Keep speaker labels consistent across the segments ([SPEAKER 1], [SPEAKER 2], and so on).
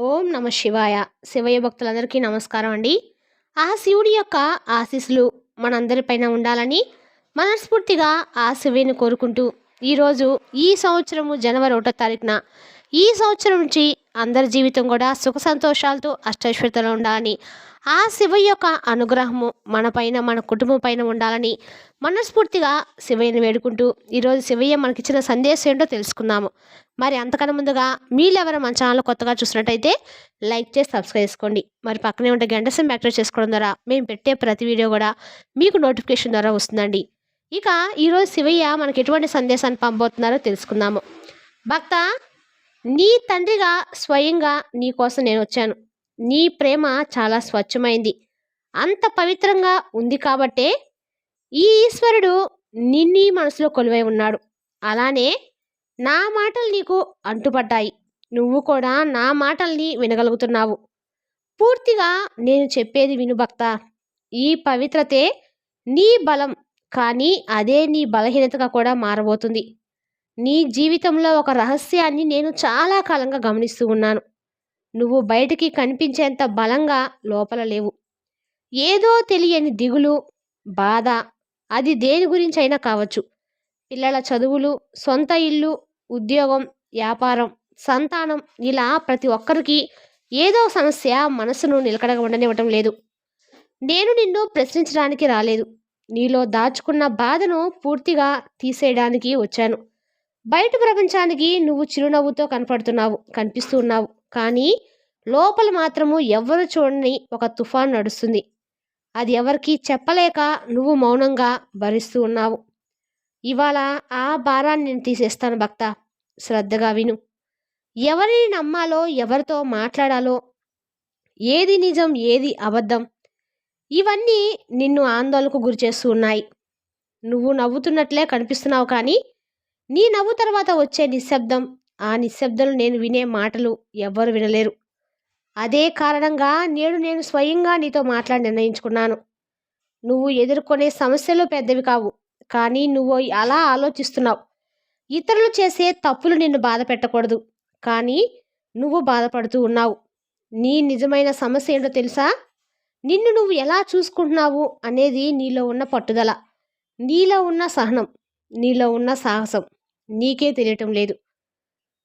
[SPEAKER 1] ఓం నమ శివాయ. శివయ్య భక్తులందరికీ నమస్కారం అండి. ఆ శివుడి యొక్క ఆశీస్సులు మనందరిపైన ఉండాలని మనస్ఫూర్తిగా ఆ శివుని కోరుకుంటూ ఈరోజు ఈ సంవత్సరము జనవరి ఒకటో తారీఖున ఈ సంవత్సరం నుంచి అందరి జీవితం కూడా సుఖ సంతోషాలతో అష్టశ్వతలో ఉండాలని ఆ శివ యొక్క అనుగ్రహము మన పైన మన కుటుంబం పైన ఉండాలని మనస్ఫూర్తిగా శివయ్యని వేడుకుంటూ ఈరోజు శివయ్య మనకిచ్చిన సందేశం ఏంటో తెలుసుకుందాము. మరి అంతకన్నా ముందుగా మీరెవరు మన ఛానల్ కొత్తగా చూసినట్టయితే లైక్ చేసి సబ్స్క్రైబ్ చేసుకోండి. మరి పక్కనే ఉంటే గంట సింబల్ యాక్టివేట్ చేసుకోవడం ద్వారా మేము పెట్టే ప్రతి వీడియో కూడా మీకు నోటిఫికేషన్ ద్వారా వస్తుందండి. ఇక ఈరోజు శివయ్య మనకి ఎటువంటి సందేశాన్ని పంపబోతున్నారో తెలుసుకుందాము. భక్త నీ తండ్రిగా స్వయంగా నీ కోసం నేను వచ్చాను. నీ ప్రేమ చాలా స్వచ్ఛమైంది. అంత పవిత్రంగా ఉంది కాబట్టే ఈ ఈశ్వరుడు నిన్నీ మనసులో కొలువై ఉన్నాడు. అలానే నా మాటలు నీకు అంటుపడ్డాయి. నువ్వు కూడా నా మాటల్ని వినగలుగుతున్నావు. పూర్తిగా నేను చెప్పేది విను భక్త. ఈ పవిత్రతే నీ బలం కానీ అదే నీ బలహీనతగా కూడా మారబోతుంది. నీ జీవితంలో ఒక రహస్యాన్ని నేను చాలా కాలంగా గమనిస్తూ ఉన్నాను. నువ్వు బయటికి కనిపించేంత బలంగా లోపల లేవు. ఏదో తెలియని దిగులు బాధ అది దేని గురించి అయినా కావచ్చు. పిల్లల చదువులు సొంత ఇల్లు ఉద్యోగం వ్యాపారం సంతానం ఇలా ప్రతి ఒక్కరికి ఏదో సమస్య మనసును నిలకడగా ఉండనివ్వటం లేదు. నేను నిన్ను ప్రశ్నించడానికి రాలేదు. నీలో దాచుకున్న బాధను పూర్తిగా తీసేయడానికి వచ్చాను. బయట ప్రపంచానికి నువ్వు చిరునవ్వుతో కనపడుతున్నావు కనిపిస్తూ ఉన్నావు కానీ లోపల మాత్రము ఎవ్వరు చూడని ఒక తుఫాన్ నడుస్తుంది. అది ఎవరికి చెప్పలేక నువ్వు మౌనంగా భరిస్తూ ఉన్నావు. ఇవాళ ఆ భారాన్ని నేను తీసేస్తాను భక్త. శ్రద్ధగా విను. ఎవరిని నమ్మాలో ఎవరితో మాట్లాడాలో ఏది నిజం ఏది అబద్ధం ఇవన్నీ నిన్ను ఆందోళనకు గురిచేస్తూ ఉన్నాయి. నువ్వు నవ్వుతున్నట్లే కనిపిస్తున్నావు కానీ నీ నవ్వు తర్వాత వచ్చే నిశ్శబ్దం ఆ నిశ్శబ్దం నేను వినే మాటలు ఎవ్వరు వినలేరు. అదే కారణంగా నేడు నేను స్వయంగా నీతో మాట్లాడి నిర్ణయించుకున్నాను. నువ్వు ఎదుర్కొనే సమస్యలు పెద్దవి కావు కానీ నువ్వు అలా ఆలోచిస్తున్నావు. ఇతరులు చేసే తప్పులు నిన్ను బాధ పెట్టకూడదు కానీ నువ్వు బాధపడుతూ ఉన్నావు. నీ నిజమైన సమస్య ఏంటో తెలుసా? నిన్ను నువ్వు ఎలా చూసుకుంటున్నావు అనేది నీలో ఉన్న పట్టుదల నీలో ఉన్న సహనం నీలో ఉన్న సాహసం. నీకే తెలియటం లేదు.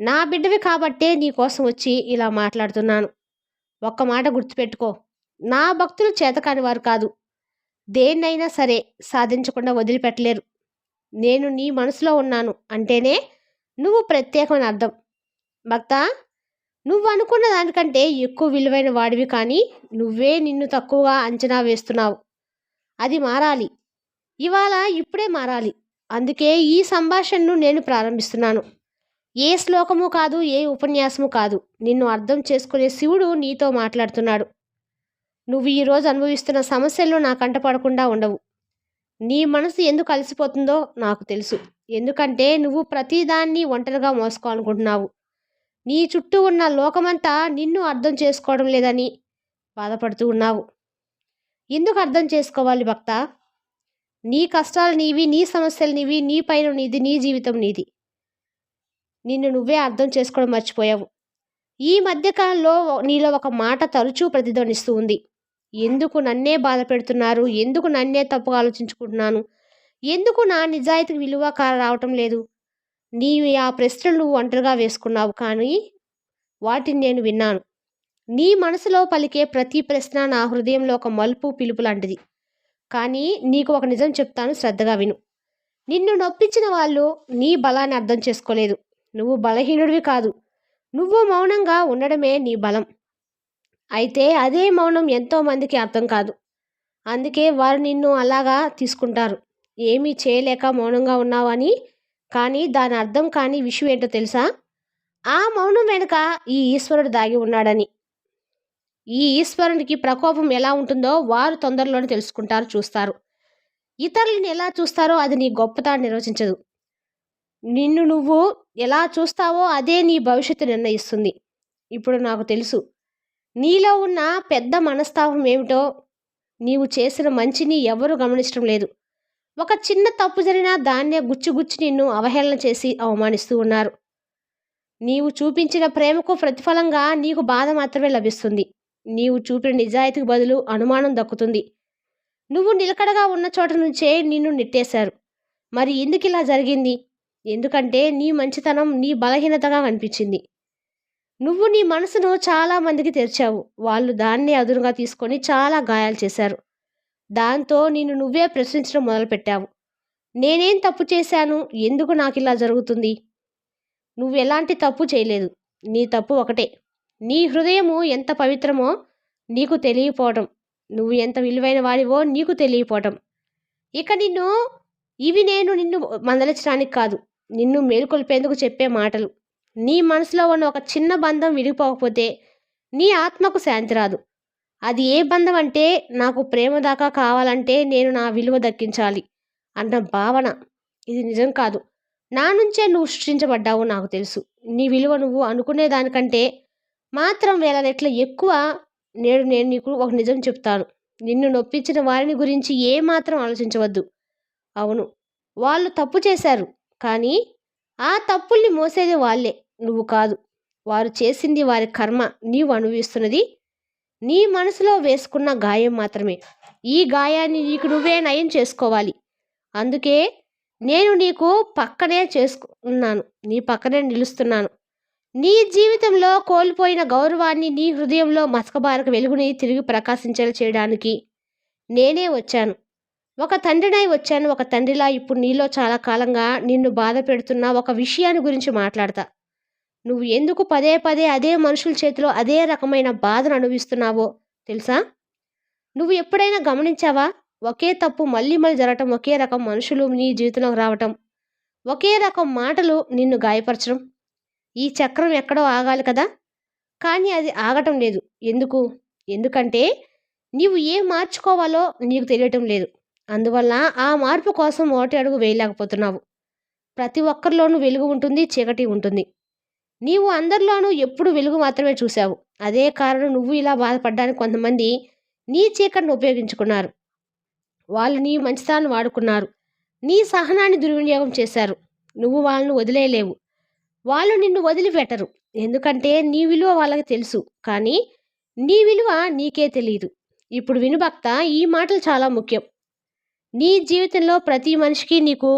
[SPEAKER 1] నా బిడ్డవి కాబట్టే నీకోసం వచ్చి ఇలా మాట్లాడుతున్నాను. ఒక్క మాట గుర్తుపెట్టుకో. నా భక్తులు చేతకాని వారు కాదు. దేన్నైనా సరే సాధించకుండా వదిలిపెట్టలేరు. నేను నీ మనసులో ఉన్నాను అంటేనే నువ్వు ప్రత్యేకమైన అర్థం. భక్త నువ్వు అనుకున్న దానికంటే ఎక్కువ విలువైన వాడివి కానీ నువ్వే నిన్ను తక్కువగా అంచనా వేస్తున్నావు. అది మారాలి. ఇవాళ ఇప్పుడే మారాలి. అందుకే ఈ సంభాషణను నేను ప్రారంభిస్తున్నాను. ఏ శ్లోకము కాదు ఏ ఉపన్యాసము కాదు. నిన్ను అర్థం చేసుకునే శివుడు నీతో మాట్లాడుతున్నాడు. నువ్వు ఈరోజు అనుభవిస్తున్న సమస్యలు నా కంటపడకుండా ఉండవు. నీ మనసు ఎందుకు కలిసిపోతుందో నాకు తెలుసు. ఎందుకంటే నువ్వు ప్రతిదాన్ని ఒంటరిగా మోసుకోవాలనుకుంటున్నావు. నీ చుట్టూ ఉన్న లోకమంతా నిన్ను అర్థం చేసుకోవడం లేదని బాధపడుతూ ఉన్నావు. ఎందుకు అర్థం చేసుకోవాలి భక్త? నీ కష్టాలు నీవి నీ సమస్యలు నీవి నీ పైన నీది నీ జీవితం నీది. నిన్ను నువ్వే అర్థం చేసుకోవడం మర్చిపోయావు. ఈ మధ్యకాలంలో నీలో ఒక మాట తరచూ ప్రతిధ్వనిస్తూ ఉంది. ఎందుకు నన్నే బాధ పెడుతున్నారు? ఎందుకు నన్నే తప్పుగా ఆలోచించుకుంటున్నాను? ఎందుకు నా నిజాయితీకి విలువ రావటం లేదు? నీవి ఆ ప్రశ్నలు నువ్వు ఒంటరిగా వేసుకున్నావు కానీ వాటిని నేను విన్నాను. నీ మనసులో పలికే ప్రతి ప్రశ్న నా హృదయంలో ఒక మలుపు పిలుపు లాంటిది. కానీ నీకు ఒక నిజం చెప్తాను శ్రద్ధగా విను. నిన్ను నొప్పించిన వాళ్ళు నీ బలాన్ని అర్థం చేసుకోలేదు. నువ్వు బలహీనుడివి కాదు. నువ్వు మౌనంగా ఉండడమే నీ బలం. అయితే అదే మౌనం ఎంతోమందికి అర్థం కాదు. అందుకే వారు నిన్ను అలాగా తీసుకుంటారు. ఏమీ చేయలేక మౌనంగా ఉన్నావని కానీ దాని అర్థం కాని విషయం ఏంటో తెలుసా? ఆ మౌనం వెనుక ఈ ఈశ్వరుడు దాగి ఉన్నాడని. ఈ ఈశ్వరునికి ప్రకోపం ఎలా ఉంటుందో వారు తొందరలోనే తెలుసుకుంటారు చూస్తారు. ఇతరులను ఎలా చూస్తారో అది నీ గొప్పత నిర్వచించదు. నిన్ను నువ్వు ఎలా చూస్తావో అదే నీ భవిష్యత్తు నిర్ణయిస్తుంది. ఇప్పుడు నాకు తెలుసు. నీలో ఉన్న పెద్ద మనస్తాపం ఏమిటో నీవు చేసిన మంచిని ఎవరు గమనించడం లేదు. ఒక చిన్న తప్పు జరిగినా దాన్నే గుచ్చి గుచ్చి నిన్ను అవహేళన చేసి అవమానిస్తూ ఉన్నారు. నీవు చూపించిన ప్రేమకు ప్రతిఫలంగా నీకు బాధ మాత్రమే లభిస్తుంది. నీవు చూపిన నిజాయితీకి బదులు అనుమానం దక్కుతుంది. నువ్వు నిలకడగా ఉన్న చోట నుంచే నిన్ను నెట్టేశారు. మరి ఎందుకు ఇలా జరిగింది? ఎందుకంటే నీ మంచితనం నీ బలహీనతగా కనిపించింది. నువ్వు నీ మనసును చాలా మందికి తెరిచావు. వాళ్ళు దాన్ని అదునుగా తీసుకొని చాలా గాయాలు చేశారు. దాంతో నిన్ను నువ్వే ప్రశ్నించడం మొదలుపెట్టావు. నేనేం తప్పు చేశాను? ఎందుకు నాకు ఇలా జరుగుతుంది? నువ్వు ఎలాంటి తప్పు చేయలేదు. నీ తప్పు ఒకటే. నీ హృదయము ఎంత పవిత్రమో నీకు తెలియపోవటం. నువ్వు ఎంత విలువైన వాడివో నీకు తెలియపోవటం. ఇక నిన్ను ఇవి నేను నిన్ను మందలించడానికి కాదు నిన్ను మేలుకొల్పేందుకు చెప్పే మాటలు. నీ మనసులో ఉన్న ఒక చిన్న బంధం విడిగిపోకపోతే నీ ఆత్మకు శాంతి రాదు. అది ఏ బంధం అంటే నాకు ప్రేమ దాకా కావాలంటే నేను నా విలువ దక్కించాలి అన్న భావన. ఇది నిజం కాదు. నా నుంచే నువ్వు సృష్టించబడ్డావు నాకు తెలుసు. నీ విలువ నువ్వు అనుకునే దానికంటే మాత్రం వేల రెట్ల ఎక్కువ నేడు నేను నీకు ఒక నిజం చెప్తాను. నిన్ను నొప్పించిన వారిని గురించి ఏమాత్రం ఆలోచించవద్దు. అవును వాళ్ళు తప్పు చేశారు కానీ ఆ తప్పుల్ని మోసేది వాళ్ళే నువ్వు కాదు. వారు చేసింది వారి కర్మ నీవు అనుభవిస్తున్నది నీ మనసులో వేసుకున్న గాయం మాత్రమే. ఈ గాయాన్ని నీకు నువ్వే నయం చేసుకోవాలి. అందుకే నేను నీకు పక్కనే చేసుకున్నాను నీ పక్కనే నిలుస్తున్నాను. నీ జీవితంలో కోల్పోయిన గౌరవాన్ని నీ హృదయంలో మసకబారక వెలుగుని తిరిగి ప్రకాశించేలా చేయడానికి నేనే వచ్చాను. ఒక తండ్రినై వచ్చాను. ఒక తండ్రిలా ఇప్పుడు నీలో చాలా కాలంగా నిన్ను బాధ పెడుతున్న ఒక విషయాన్ని గురించి మాట్లాడతా. నువ్వు ఎందుకు పదే పదే అదే మనుషుల చేతిలో అదే రకమైన బాధను అనుభవిస్తున్నావో తెలుసా? నువ్వు ఎప్పుడైనా గమనించావా? ఒకే తప్పు మళ్ళీ మళ్ళీ జరగటం ఒకే రకం మనుషులు నీ జీవితంలోకి రావటం ఒకే రకం మాటలు నిన్ను గాయపరచడం ఈ చక్రం ఎక్కడో ఆగాలి కదా? కానీ అది ఆగటం లేదు. ఎందుకు? ఎందుకంటే నీవు ఏం మార్చుకోవాలో నీకు తెలియటం లేదు. అందువల్ల ఆ మార్పు కోసం ఒకటి అడుగు వేయలేకపోతున్నావు. ప్రతి ఒక్కరిలోనూ వెలుగు ఉంటుంది చీకటి ఉంటుంది. నీవు అందరిలోనూ ఎప్పుడు వెలుగు మాత్రమే చూశావు. అదే కారణం నువ్వు ఇలా బాధపడ్డానికి కొంతమంది నీ చీకటిని ఉపయోగించుకున్నారు. వాళ్ళు నీ మంచితనాన్ని వాడుకున్నారు. నీ సహనాన్ని దుర్వినియోగం చేశారు. నువ్వు వాళ్ళను వదిలేయలేవు. వాళ్ళు నిన్ను వదిలిపెట్టరు. ఎందుకంటే నీ విలువ వాళ్ళకి తెలుసు. కానీ నీ విలువ నీకే తెలియదు ఇప్పుడు వినుభక్త ఈ మాటలు చాలా ముఖ్యం. నీ జీవితంలో ప్రతి మనిషికి నీకు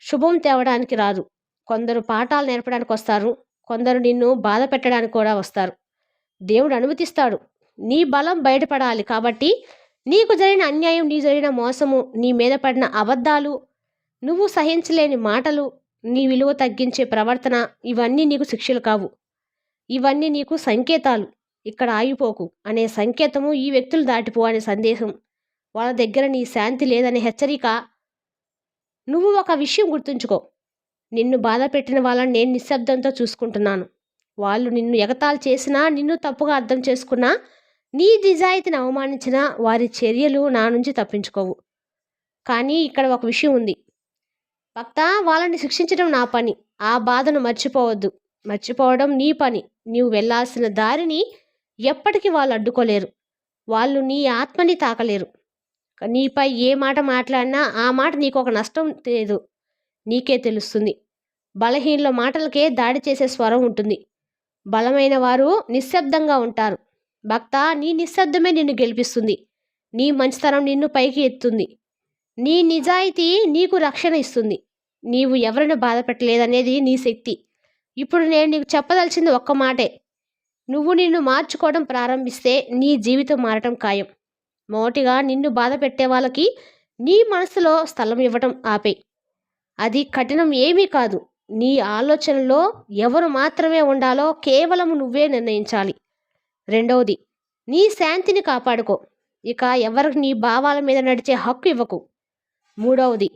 [SPEAKER 1] శుభం తేవడానికి రాదు. కొందరు పాఠాలు నేర్పడానికి వస్తారు. కొందరు నిన్ను బాధ పెట్టడానికి కూడా వస్తారు. దేవుడు అనుమతిస్తాడు. నీ బలం బయటపడాలి కాబట్టి నీకు జరిగిన అన్యాయం నీ జరిగిన మోసము నీ మీద పడిన అబద్ధాలు నువ్వు సహించలేని మాటలు నీ విలువ తగ్గించే ప్రవర్తన ఇవన్నీ నీకు శిక్షలు కావు. ఇవన్నీ నీకు సంకేతాలు. ఇక్కడ ఆగిపోకు అనే సంకేతము ఈ వ్యక్తులు దాటిపో అనే సందేశం. వాళ్ళ దగ్గర నీ శాంతి లేదనే హెచ్చరిక. నువ్వు ఒక విషయం గుర్తుంచుకో. నిన్ను బాధ పెట్టిన వాళ్ళని నేను నిశ్శబ్దంతో చూసుకుంటున్నాను. వాళ్ళు నిన్ను ఎగతాలు చేసినా నిన్ను తప్పుగా అర్థం చేసుకున్నా నీ నిజాయితీని అవమానించినా వారి చర్యలు నా నుంచి తప్పించుకోవు. కానీ ఇక్కడ ఒక విషయం ఉంది. భక్త వాళ్ళని శిక్షించడం నా పని. ఆ బాధను మర్చిపోవద్దు. మర్చిపోవడం నీ పని. నీవు వెళ్ళాల్సిన దారిని ఎప్పటికీ వాళ్ళు అడ్డుకోలేరు. వాళ్ళు నీ ఆత్మని తాకలేరు. నీపై ఏ మాట మాట్లాడినా ఆ మాట నీకు ఒక నష్టం లేదు నీకే తెలుస్తుంది. బలహీనుల మాటలకే దాడి చేసే స్వరం ఉంటుంది. బలమైన వారు నిశ్శబ్దంగా ఉంటారు. భక్త నీ నిశ్శబ్దమే నిన్ను గెలిపిస్తుంది. నీ మంచితనం నిన్ను పైకి ఎత్తుంది. నీ నిజాయితీ నీకు రక్షణ ఇస్తుంది. నీవు ఎవరిని బాధ పెట్టలేదనేది నీ శక్తి. ఇప్పుడు నేను నీకు చెప్పదలిచింది ఒక్క మాటే. నువ్వు నిన్ను మార్చుకోవడం ప్రారంభిస్తే నీ జీవితం మారటం ఖాయం. మొదటిగా నిన్ను బాధ పెట్టే వాళ్ళకి నీ మనసులో స్థలం ఇవ్వటం ఆపే. అది కఠినం ఏమీ కాదు. నీ ఆలోచనలో ఎవరు మాత్రమే ఉండాలో కేవలం నువ్వే నిర్ణయించాలి. రెండవది నీ శాంతిని కాపాడుకో. ఇక ఎవరికి నీ భావాల మీద నడిచే హక్కు ఇవ్వకు. మూడవది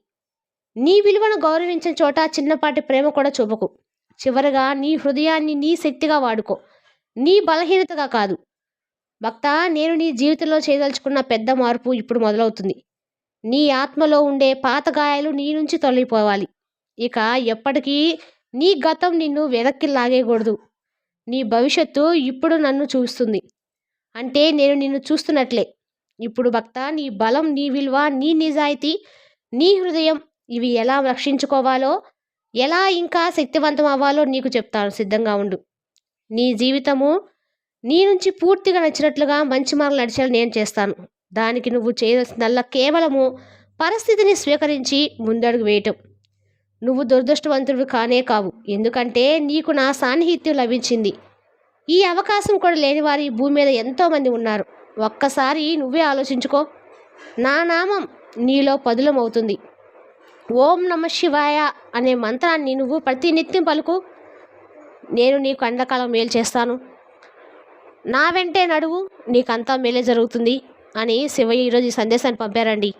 [SPEAKER 1] నీ విలువను గౌరవించిన చోట చిన్నపాటి ప్రేమ కూడా చూపకు. చివరగా నీ హృదయాన్ని నీ శక్తిగా వాడుకో. నీ బలహీనతగా కాదు. భక్త నేను నీ జీవితంలో చేయదలుచుకున్న పెద్ద మార్పు ఇప్పుడు మొదలవుతుంది. నీ ఆత్మలో ఉండే పాత గాయాలు నీ నుంచి తొలగిపోవాలి. ఇక ఎప్పటికీ నీ గతం నిన్ను వెనక్కి లాగేయకూడదు. నీ భవిష్యత్తు ఇప్పుడు నన్ను చూస్తుంది. అంటే నేను నిన్ను చూస్తున్నట్లే. ఇప్పుడు భక్త నీ బలం నీ విలువ నీ నిజాయితీ నీ హృదయం ఇవి ఎలా రక్షించుకోవాలో ఎలా ఇంకా శక్తివంతం అవ్వాలో నీకు చెప్తాను సిద్ధంగా ఉండు. నీ జీవితము నీ నుంచి పూర్తిగా నచ్చినట్లుగా మంచి మార్గం నడిచేలా నేను చేస్తాను. దానికి నువ్వు చేయాల్సిందల్లా కేవలము పరిస్థితిని స్వీకరించి ముందడుగు వేయటం. నువ్వు దురదృష్టవంతుడు కానే కావు. ఎందుకంటే నీకు నా సాన్నిహిత్యం లభించింది. ఈ అవకాశం కూడా లేని వారు ఈ భూమి మీద ఎంతోమంది ఉన్నారు. ఒక్కసారి నువ్వే ఆలోచించుకో. నా నామం నీలో పదులం అవుతుంది ఓం నమ శివాయ అనే మంత్రాన్ని నువ్వు ప్రతినిత్యం పలుకు. నేను నీకు అండకాలం మేలు చేస్తాను. నా వెంటే నడువు నీకంతా మేలే జరుగుతుంది అని శివయ్య ఈరోజు ఈ సందేశాన్ని పంపారండి.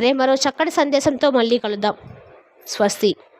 [SPEAKER 1] రేపు మరో చక్కటి సందేశంతో మళ్ళీ కలుద్దాం. స్వస్తి.